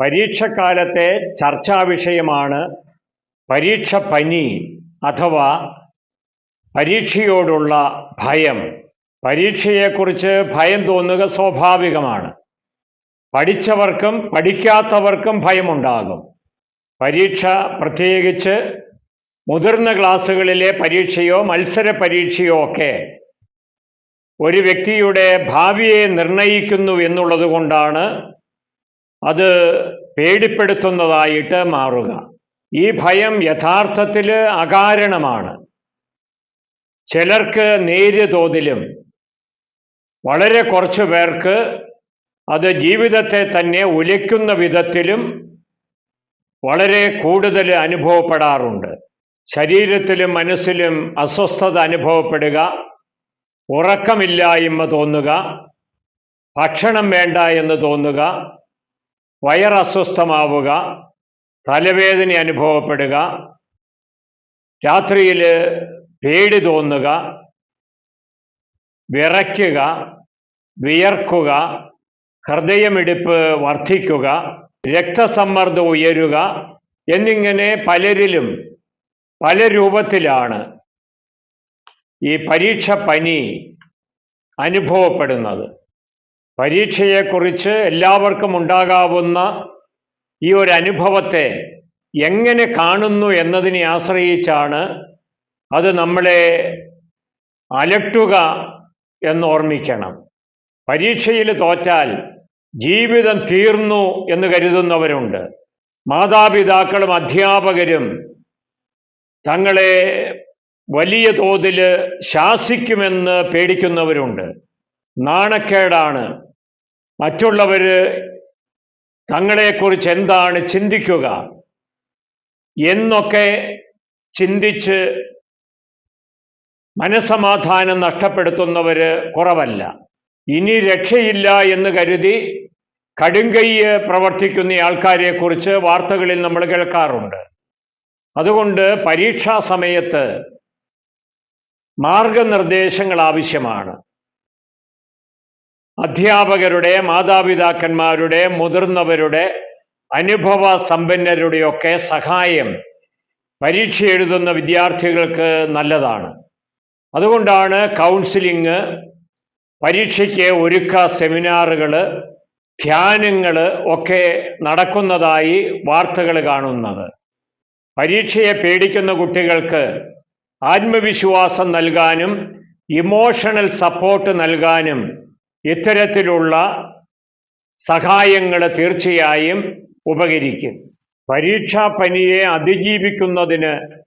പരീക്ഷക്കാലത്തെ ചർച്ചാ വിഷയമാണ് പരീക്ഷ പനി അഥവാ പരീക്ഷയോടുള്ള ഭയം. പരീക്ഷയെക്കുറിച്ച് ഭയം തോന്നുക സ്വാഭാവികമാണ്. പഠിച്ചവർക്കും പഠിക്കാത്തവർക്കും ഭയമുണ്ടാകും. പരീക്ഷ പ്രത്യേകിച്ച് മുതിർന്ന ക്ലാസ്സുകളിലെ പരീക്ഷയോ മത്സര പരീക്ഷയോ ഒക്കെ ഒരു വ്യക്തിയുടെ ഭാവിയെ നിർണയിക്കുന്നു എന്നുള്ളത് കൊണ്ടാണ് അത് പേടിപ്പെടുത്തുന്നതായിട്ട് മാറുക. ഈ ഭയം യഥാർത്ഥത്തിൽ അകാരണമാണ്. ചിലർക്ക് നേരിയ തോതിലും വളരെ കുറച്ച് പേർക്ക് അത് ജീവിതത്തെ തന്നെ ഉലയ്ക്കുന്ന വിധത്തിലും വളരെ കൂടുതൽ അനുഭവപ്പെടാറുണ്ട്. ശരീരത്തിലും മനസ്സിലും അസ്വസ്ഥത അനുഭവപ്പെടുക ഉറക്കമില്ലായ്മ തോന്നുക ഭക്ഷണം വേണ്ട എന്ന് തോന്നുക വയറസ്വസ്ഥമാവുക തലവേദന അനുഭവപ്പെടുക രാത്രിയിൽ പേടി തോന്നുക വിറയ്ക്കുക വിയർക്കുക ഹൃദയമിടിപ്പ് വർദ്ധിക്കുക രക്തസമ്മർദ്ദം ഉയരുക എന്നിങ്ങനെ പലരിലും പല രൂപത്തിലാണ് ഈ പരീക്ഷ പനി അനുഭവപ്പെടുന്നത്. പരീക്ഷയെക്കുറിച്ച് എല്ലാവർക്കും ഉണ്ടാകാവുന്ന ഈ ഒരു അനുഭവത്തെ എങ്ങനെ കാണുന്നു എന്നതിനെ ആശ്രയിച്ചാണ് അത് നമ്മളെ അലട്ടുക എന്ന് ഓർമ്മിക്കണം. പരീക്ഷയിൽ തോറ്റാൽ ജീവിതം തീർന്നു എന്ന് കരുതുന്നവരുണ്ട്. മാതാപിതാക്കളും അധ്യാപകരും തങ്ങളെ വലിയ തോതിൽ ശാസിക്കുമെന്ന് പേടിക്കുന്നവരുണ്ട്. നാണക്കേടാണ്. മറ്റുള്ളവർ തങ്ങളെക്കുറിച്ച് എന്താണ് ചിന്തിക്കുക? എന്നൊക്കെ ചിന്തിച്ച് മനസ്സമാധാനം നഷ്ടപ്പെടുത്തുന്നവർ കുറവല്ല. ഇനി രക്ഷയില്ല എന്ന് കരുതി കടുങ്കൈ പ്രവർത്തിക്കുന്ന ആൾക്കാരെക്കുറിച്ച് വാർത്തകളിൽ നമ്മൾ കേൾക്കാറുണ്ട്. അതുകൊണ്ട് പരീക്ഷാ സമയത്ത് മാർഗനിർദ്ദേശങ്ങൾ ആവശ്യമാണ്. അധ്യാപകരുടെ മാതാപിതാക്കന്മാരുടെ മുതിർന്നവരുടെ അനുഭവ സമ്പന്നരുടെയൊക്കെ സഹായം പരീക്ഷ എഴുതുന്ന വിദ്യാർത്ഥികൾക്ക് നല്ലതാണ്. അതുകൊണ്ടാണ് കൗൺസിലിംഗ് പരീക്ഷയ്ക്ക് ഒരുക്ക സെമിനാറുകൾ ധ്യാനങ്ങൾ ഒക്കെ നടക്കുന്നതായി വാർത്തകൾ കാണുന്നത്. പരീക്ഷയെ പേടിക്കുന്ന കുട്ടികൾക്ക് ആത്മവിശ്വാസം നൽകാനും ഇമോഷണൽ സപ്പോർട്ട് നൽകാനും ഇത്തരത്തിലുള്ള സഹായങ്ങൾ തീർച്ചയായും ഉപകരിക്കും. പരീക്ഷാ പനിയെ അതിജീവിക്കുന്നതിന്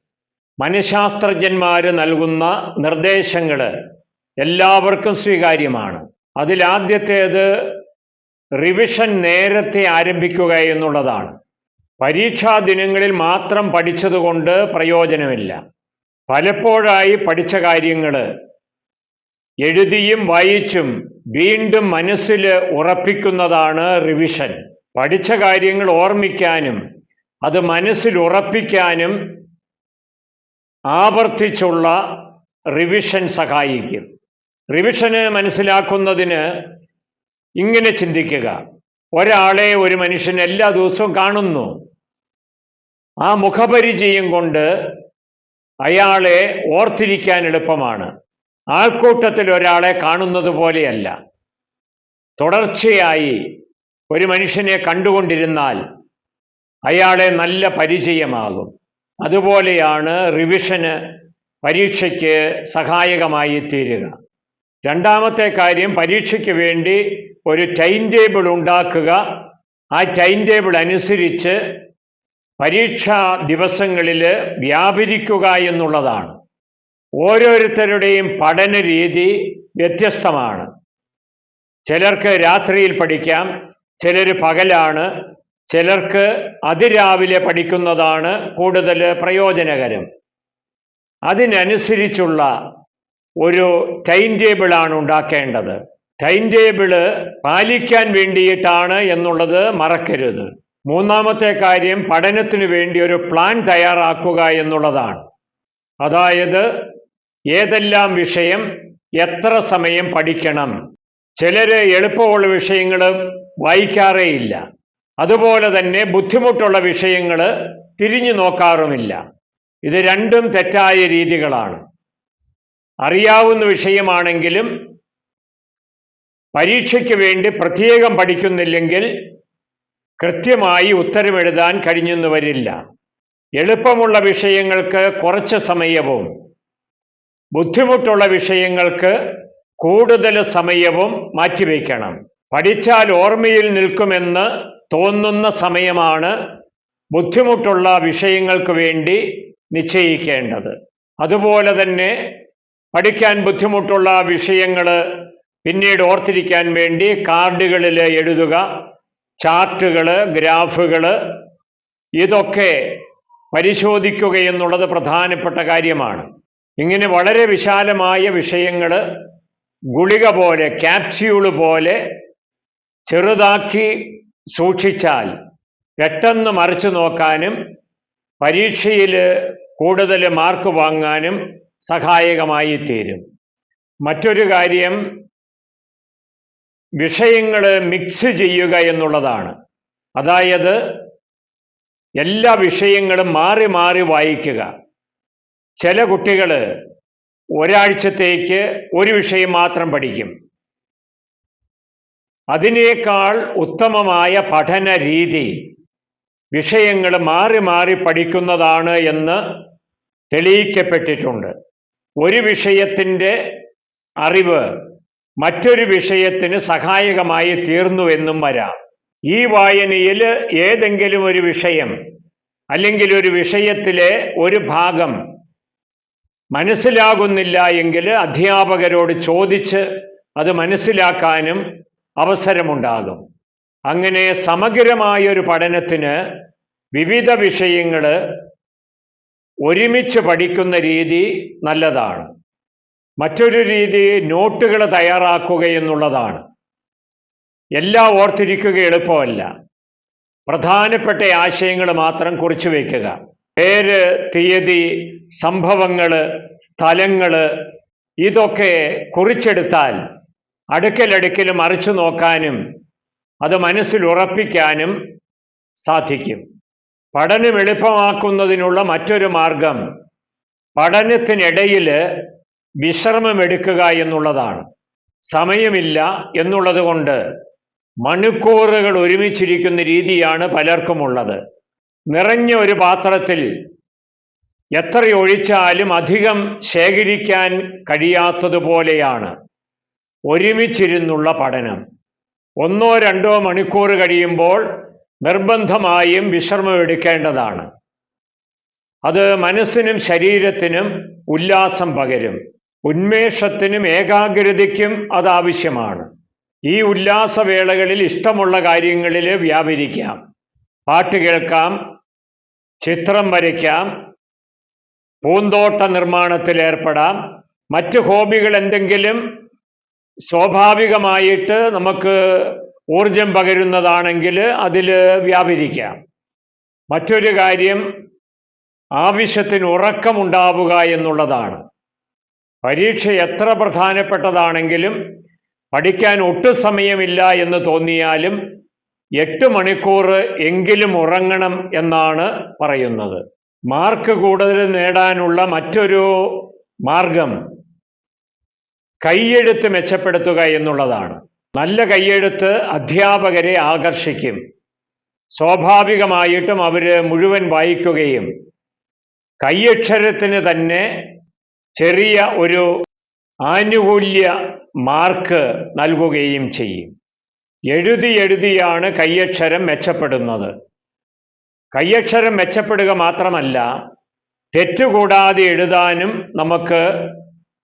മനഃശാസ്ത്രജ്ഞന്മാർ നൽകുന്ന നിർദ്ദേശങ്ങൾ എല്ലാവർക്കും സ്വീകാര്യമാണ്. അതിലാദ്യത്തേത് റിവിഷൻ നേരത്തെ ആരംഭിക്കുക എന്നുള്ളതാണ്. പരീക്ഷാ ദിനങ്ങളിൽ മാത്രം പഠിച്ചതുകൊണ്ട് പ്രയോജനമില്ല. പലപ്പോഴായി പഠിച്ച കാര്യങ്ങൾ എഴുതിയും വായിച്ചും വീണ്ടും മനസ്സിൽ ഉറപ്പിക്കുന്നതാണ് റിവിഷൻ പഠിച്ച കാര്യങ്ങൾ ഓർമ്മിക്കാനും അത് മനസ്സിൽ ഉറപ്പിക്കാനും ആവർത്തിച്ചുള്ള റിവിഷൻ സഹായിക്കും. റിവിഷന് മനസ്സിലാക്കുന്നതിന് ഇങ്ങനെ ചിന്തിക്കുക. ഒരാളെ ഒരു മനുഷ്യൻ എല്ലാ ദിവസവും കാണുന്നു. ആ മുഖപരിചയം കൊണ്ട് അയാളെ ഓർത്തിരിക്കാൻ എളുപ്പമാണ്. ആൾക്കൂട്ടത്തിൽ ഒരാളെ കാണുന്നത് പോലെയല്ല. തുടർച്ചയായി ഒരു മനുഷ്യനെ കണ്ടുകൊണ്ടിരുന്നാൽ അയാളെ നല്ല പരിചയമാകും. അതുപോലെയാണ് റിവിഷന് പരീക്ഷയ്ക്ക് സഹായകമായി തീരുക. രണ്ടാമത്തെ കാര്യം പരീക്ഷയ്ക്ക് വേണ്ടി ഒരു ടൈം ടേബിൾ ഉണ്ടാക്കുക. ആ ടൈം ടേബിൾ അനുസരിച്ച് പരീക്ഷാ ദിവസങ്ങളിൽ വ്യാപരിക്കുക എന്നുള്ളതാണ്. ഓരോരുത്തരുടെയും പഠന രീതി വ്യത്യസ്തമാണ്. ചിലർക്ക് രാത്രിയിൽ പഠിക്കാം ചിലർ പകലാണ് ചിലർക്ക് അതിരാവിലെ പഠിക്കുന്നതാണ് കൂടുതൽ പ്രയോജനകരം. അതിനനുസരിച്ചുള്ള ഒരു ടൈം ടേബിളാണ് ഉണ്ടാക്കേണ്ടത്. ടൈം ടേബിൾ പാലിക്കാൻ വേണ്ടിയിട്ടാണ് എന്നുള്ളത് മറക്കരുത്. മൂന്നാമത്തെ കാര്യം പഠനത്തിന് വേണ്ടി ഒരു പ്ലാൻ തയ്യാറാക്കുക എന്നുള്ളതാണ്. അതായത് ഏതെല്ലാം വിഷയം എത്ര സമയം പഠിക്കണം? ചിലർ എളുപ്പമുള്ള വിഷയങ്ങൾ വായിക്കാറേയില്ല. അതുപോലെ തന്നെ ബുദ്ധിമുട്ടുള്ള വിഷയങ്ങൾ തിരിഞ്ഞു നോക്കാറുമില്ല. ഇത് രണ്ടും തെറ്റായ രീതികളാണ്. അറിയാവുന്ന വിഷയമാണെങ്കിലും പരീക്ഷയ്ക്ക് വേണ്ടി പ്രത്യേകം പഠിക്കുന്നില്ലെങ്കിൽ കൃത്യമായി ഉത്തരമെഴുതാൻ കഴിഞ്ഞെന്ന് വരില്ല. എളുപ്പമുള്ള വിഷയങ്ങൾക്ക് കുറച്ച് സമയവും ബുദ്ധിമുട്ടുള്ള വിഷയങ്ങൾക്ക് കൂടുതൽ സമയവും മാറ്റിവെക്കണം. പഠിച്ചാൽ ഓർമ്മയിൽ നിൽക്കുമെന്ന് തോന്നുന്ന സമയമാണ് ബുദ്ധിമുട്ടുള്ള വിഷയങ്ങൾക്ക് വേണ്ടി നിശ്ചയിക്കേണ്ടത്. അതുപോലെ തന്നെ പഠിക്കാൻ ബുദ്ധിമുട്ടുള്ള വിഷയങ്ങൾ പിന്നീട് ഓർത്തിരിക്കാൻ വേണ്ടി കാർഡുകളിൽ എഴുതുക ചാർട്ടുകൾ ഗ്രാഫുകൾ ഇതൊക്കെ പരിശോധിക്കുക എന്നുള്ളത് പ്രധാനപ്പെട്ട കാര്യമാണ്. ഇങ്ങനെ വളരെ വിശാലമായ വിഷയങ്ങൾ ഗുളിക പോലെ ക്യാപ്സ്യൂൾ പോലെ ചെറുതാക്കി സൂക്ഷിച്ചാൽ പെട്ടെന്ന് മറിച്ചു നോക്കാനും പരീക്ഷയിൽ കൂടുതൽ മാർക്ക് വാങ്ങാനും സഹായകമായി തീരും. മറ്റൊരു കാര്യം വിഷയങ്ങൾ മിക്സ് ചെയ്യുക എന്നുള്ളതാണ്. അതായത് എല്ലാ വിഷയങ്ങളും മാറി മാറി വായിക്കുക. ചില കുട്ടികൾ ഒരാഴ്ചത്തേക്ക് ഒരു വിഷയം മാത്രം പഠിക്കും. അതിനേക്കാൾ ഉത്തമമായ പഠന രീതി വിഷയങ്ങൾ മാറി മാറി പഠിക്കുന്നതാണ് എന്ന് തെളിയിക്കപ്പെട്ടിട്ടുണ്ട്. ഒരു വിഷയത്തിന്റെ അറിവ് മറ്റൊരു വിഷയത്തിന് സഹായകമായി തീർന്നുവെന്നും വരാം. ഈ വായനയിൽ ഏതെങ്കിലും ഒരു വിഷയം അല്ലെങ്കിൽ ഒരു വിഷയത്തിലെ ഒരു ഭാഗം മനസ്സിലാകുന്നില്ല എങ്കിൽ അധ്യാപകരോട് ചോദിച്ച് അത് മനസ്സിലാക്കാനും അവസരമുണ്ടാകും. അങ്ങനെ സമഗ്രമായ ഒരു പഠനത്തിന് വിവിധ വിഷയങ്ങൾ ഒരുമിച്ച് പഠിക്കുന്ന രീതി നല്ലതാണ്. മറ്റൊരു രീതി നോട്ടുകൾ തയ്യാറാക്കുക എന്നുള്ളതാണ്. എല്ലാം ഓർത്തിരിക്കുക എളുപ്പമല്ല. പ്രധാനപ്പെട്ട ആശയങ്ങൾ മാത്രം കുറിച്ചു വയ്ക്കുക പേര് തീയതി സംഭവങ്ങൾ സ്ഥലങ്ങൾ ഇതൊക്കെ കുറിച്ചെടുത്താൽ അടുക്കലടുക്കൽ മറിച്ചു നോക്കാനും അത് മനസ്സിൽ ഉറപ്പിക്കാനും സാധിക്കും. പഠനം എളുപ്പമാക്കുന്നതിനുള്ള മറ്റൊരു മാർഗം പഠനത്തിനിടയിൽ വിശ്രമമെടുക്കുക എന്നുള്ളതാണ്. സമയമില്ല എന്നുള്ളത് കൊണ്ട് മണിക്കൂറുകൾ ഒരുമിച്ചിരിക്കുന്ന രീതിയാണ് പലർക്കുമുള്ളത്. നിറഞ്ഞ ഒരു പാത്രത്തിൽ എത്ര ഒഴിച്ചാലും അധികം ശേഖരിക്കാൻ കഴിയാത്തതുപോലെയാണ്. ഒരുമിച്ചിരുന്നുള്ള പഠനം. ഒന്നോ രണ്ടോ മണിക്കൂർ കഴിയുമ്പോൾ നിർബന്ധമായും വിശ്രമം എടുക്കേണ്ടതാണ്. അത് മനസ്സിനും ശരീരത്തിനും ഉല്ലാസം പകരും. ഉന്മേഷത്തിനും ഏകാഗ്രതയ്ക്കും അത് ആവശ്യമാണ്. ഈ ഉല്ലാസവേളകളിൽ ഇഷ്ടമുള്ള കാര്യങ്ങളിൽ വ്യാപരിക്കാം. പാട്ട് കേൾക്കാം. ചിത്രം വരയ്ക്കാം. പൂന്തോട്ട നിർമ്മാണത്തിൽ ഏർപ്പെടാം. മറ്റ് ഹോബികൾ എന്തെങ്കിലും സ്വാഭാവികമായിട്ട് നമുക്ക് ഊർജം പകരുന്നതാണെങ്കിൽ അതിൽ വ്യാപരിക്കാം. മറ്റൊരു കാര്യം ആവശ്യത്തിന് ഉറക്കമുണ്ടാവുക എന്നുള്ളതാണ്. പരീക്ഷ എത്ര പ്രധാനപ്പെട്ടതാണെങ്കിലും പഠിക്കാൻ ഒട്ടും സമയമില്ല എന്ന് തോന്നിയാലും എട്ട് മണിക്കൂർ എങ്കിലും ഉറങ്ങണം എന്നാണ് പറയുന്നത്. മാർക്ക് കൂടുതൽ നേടാനുള്ള മറ്റൊരു മാർഗം കൈയെഴുത്ത് മെച്ചപ്പെടുത്തുക എന്നുള്ളതാണ്. നല്ല കൈയെഴുത്ത് അധ്യാപകരെ ആകർഷിക്കും. സ്വാഭാവികമായിട്ടും അവർ മുഴുവൻ വായിക്കുകയും കൈയക്ഷരത്തിന് തന്നെ ചെറിയ ഒരു ആനുകൂല്യ മാർക്ക് നൽകുകയും ചെയ്യും. എഴുതി എഴുതിയാണ് കൈയക്ഷരം മെച്ചപ്പെടുന്നത്. കൈയക്ഷരം മെച്ചപ്പെടുക മാത്രമല്ല തെറ്റുകൂടാതെ എഴുതാനും നമുക്ക്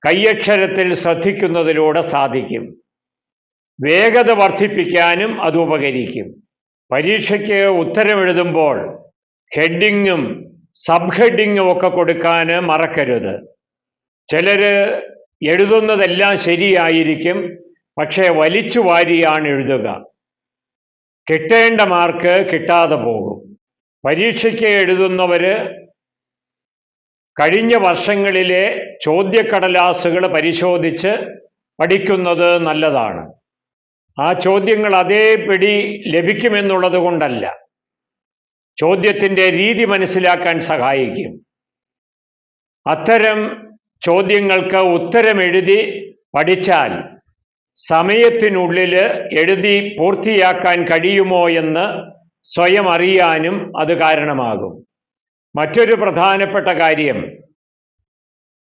കയ്യക്ഷരത്തിൽ ശ്രദ്ധിക്കുന്നതിലൂടെ സാധിക്കും. വേഗത വർദ്ധിപ്പിക്കാനും അത് ഉപകരിക്കും. പരീക്ഷയ്ക്ക് ഉത്തരമെഴുതുമ്പോൾ ഹെഡിങ്ങും സബ് ഹെഡിങ്ങും ഒക്കെ കൊടുക്കാൻ മറക്കരുത്. ചിലർ എഴുതുന്നതെല്ലാം ശരിയായിരിക്കും പക്ഷേ വലിച്ചു വാരിയാണ് എഴുതുക. കിട്ടേണ്ട മാർക്ക് കിട്ടാതെ പോകും. പരീക്ഷയ്ക്ക് എഴുതുന്നവർ കഴിഞ്ഞ വർഷങ്ങളിലെ ചോദ്യക്കടലാസുകൾ പരിശോധിച്ച് പഠിക്കുന്നത് നല്ലതാണ്. ആ ചോദ്യങ്ങൾ അതേപടി ലഭിക്കുമെന്നുള്ളത് കൊണ്ടല്ല. ചോദ്യത്തിന്റെ രീതി മനസ്സിലാക്കാൻ സഹായിക്കും. അത്തരം ചോദ്യങ്ങൾക്ക് ഉത്തരം എഴുതി പഠിച്ചാൽ സമയത്തിനുള്ളിൽ എഴുതി പൂർത്തിയാക്കാൻ കഴിയുമോ എന്ന് സ്വയം അറിയാനും അത് കാരണമാകും. മറ്റൊരു പ്രധാനപ്പെട്ട കാര്യം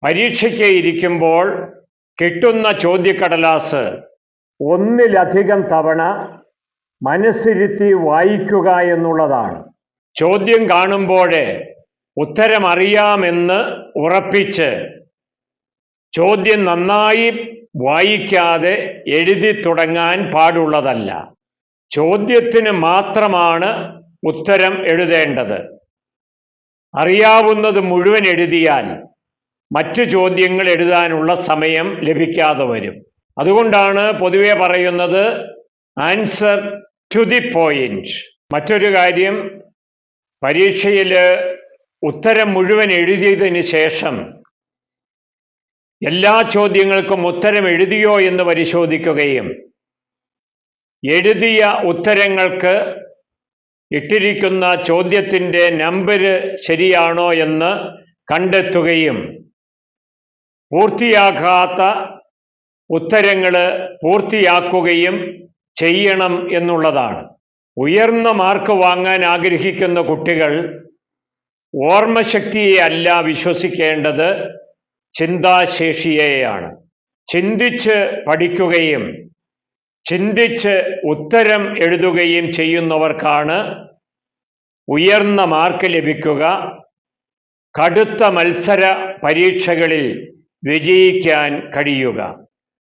പരീക്ഷയ്ക്ക് ഇരിക്കുമ്പോൾ കിട്ടുന്ന ചോദ്യക്കടലാസ് ഒന്നിലധികം തവണ മനസ്സിരുത്തി വായിക്കുക എന്നുള്ളതാണ്. ചോദ്യം കാണുമ്പോഴേ ഉത്തരം അറിയാമെന്ന് ഉറപ്പിച്ച് ചോദ്യം നന്നായി വായിക്കാതെ എഴുതി തുടങ്ങാൻ പാടുള്ളതല്ല. ചോദ്യത്തിന് മാത്രമാണ് ഉത്തരം എഴുതേണ്ടത്. അറിയാവുന്നത് മുഴുവൻ എഴുതിയാൽ മറ്റു ചോദ്യങ്ങൾ എഴുതാനുള്ള സമയം ലഭിക്കാതെ വരും. അതുകൊണ്ടാണ് പൊതുവെ പറയുന്നത് ആൻസർ ടു ദി പോയിന്റ് മറ്റൊരു കാര്യം പരീക്ഷയിൽ ഉത്തരം മുഴുവൻ എഴുതിയതിന് ശേഷം എല്ലാ ചോദ്യങ്ങൾക്കും ഉത്തരം എഴുതിയോ എന്ന് പരിശോധിക്കുകയും എഴുതിയ ഉത്തരങ്ങൾക്ക് ഇട്ടിരിക്കുന്ന ചോദ്യത്തിന്റെ നമ്പർ ശരിയാണോ എന്ന് കണ്ടെത്തുകയും പൂർത്തിയാകാത്ത ഉത്തരങ്ങൾ പൂർത്തിയാക്കുകയും ചെയ്യണം എന്നുള്ളതാണ്. ഉയർന്ന മാർക്ക് വാങ്ങാൻ ആഗ്രഹിക്കുന്ന കുട്ടികൾ ഓർമ്മശക്തിയെ അല്ല വിശ്വസിക്കേണ്ടത് ചിന്താശേഷിയെയാണ്. ചിന്തിച്ച് പഠിക്കുകയും ചിന്തിച്ച് ഉത്തരം എഴുതുകയും ചെയ്യുന്നവർക്കാണ് ഉയർന്ന മാർക്ക് ലഭിക്കുക. കടുത്ത മത്സര പരീക്ഷകളിൽ വിജയിക്കാൻ കഴിയുക.